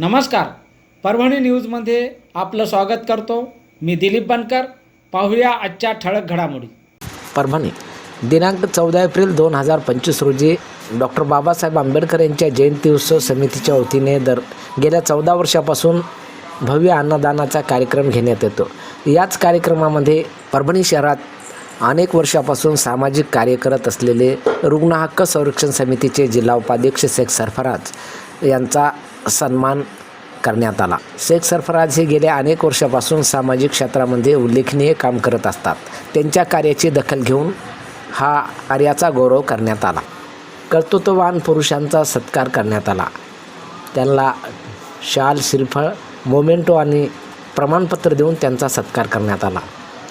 नमस्कार. परभणी न्यूजमध्ये आपलं स्वागत करतो. मी दिलीप बनकर. पाहूया आजच्या ठळक घडामोडी. परभणी दिनांक चौदा एप्रिल दोन हजार पंचवीस रोजी डॉक्टर बाबासाहेब आंबेडकर यांच्या जयंती उत्सव समितीच्या वतीने दर गेल्या चौदा वर्षापासून भव्य अन्नदानाचा कार्यक्रम घेण्यात येतो. याच कार्यक्रमामध्ये परभणी शहरात अनेक वर्षापासून सामाजिक कार्य करत असलेले रुग्ण हक्क संरक्षण समितीचे जिल्हा उपाध्यक्ष शेख सरफराज यांचा सन्मान करण्यात आला. शेख सरफराज हे गेल्या अनेक वर्षापासून सामाजिक क्षेत्रामध्ये उल्लेखनीय काम करत असतात. त्यांच्या कार्याची दखल घेऊन हा कार्याचा गौरव करण्यात आला. कर्तृत्ववान पुरुषांचा सत्कार करण्यात आला. त्यांना शाल श्रीफळ मोमेंटो आणि प्रमाणपत्र देऊन त्यांचा सत्कार करण्यात आला.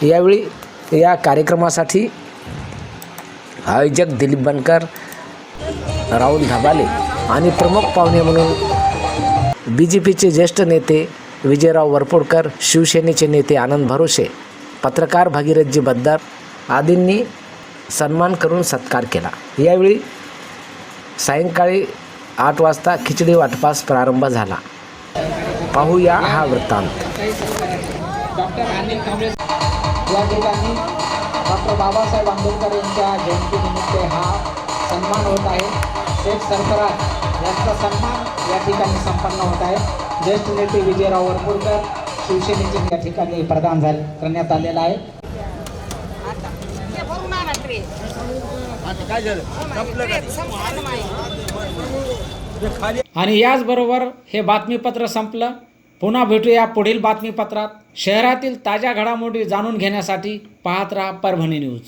यावेळी या कार्यक्रमासाठी आयोजक दिलीप बनकर राहुल धबाले आणि प्रमुख पाहुणे म्हणून बी जे पीचे ज्येष्ठ नेते विजयराव वरपोडकर शिवसेनेचे नेते आनंद भरोसे पत्रकार भागीरथजी बद्दार आदींनी सन्मान करून सत्कार केला. यावेळी सायंकाळी आठ वाजता खिचडी वाटपास प्रारंभ झाला. पाहूया हा वृत्तांत. डॉक्टर अनिल कांबळे या ठिकाणी डॉक्टर बाबासाहेब आंबेडकर यांच्या जयंतीनिमित्त हा सन्मान होत आहे. शेख सरफराज यांचा सन्मान या ठिकाणी संपन्न होत आहे. ज्येष्ठ नेते विजयराव वरपूरकर शिवसेनेचे या ठिकाणी प्रदान झाले करण्यात आलेला आहे. आणि याचबरोबर हे बातमीपत्र संपलं. पुन्हा भेटूया पुढील बातमीपत्रात. शहरातील ताज्या घडामोडी जाणून घेण्यासाठी पाहत राहा परभणी न्यूज.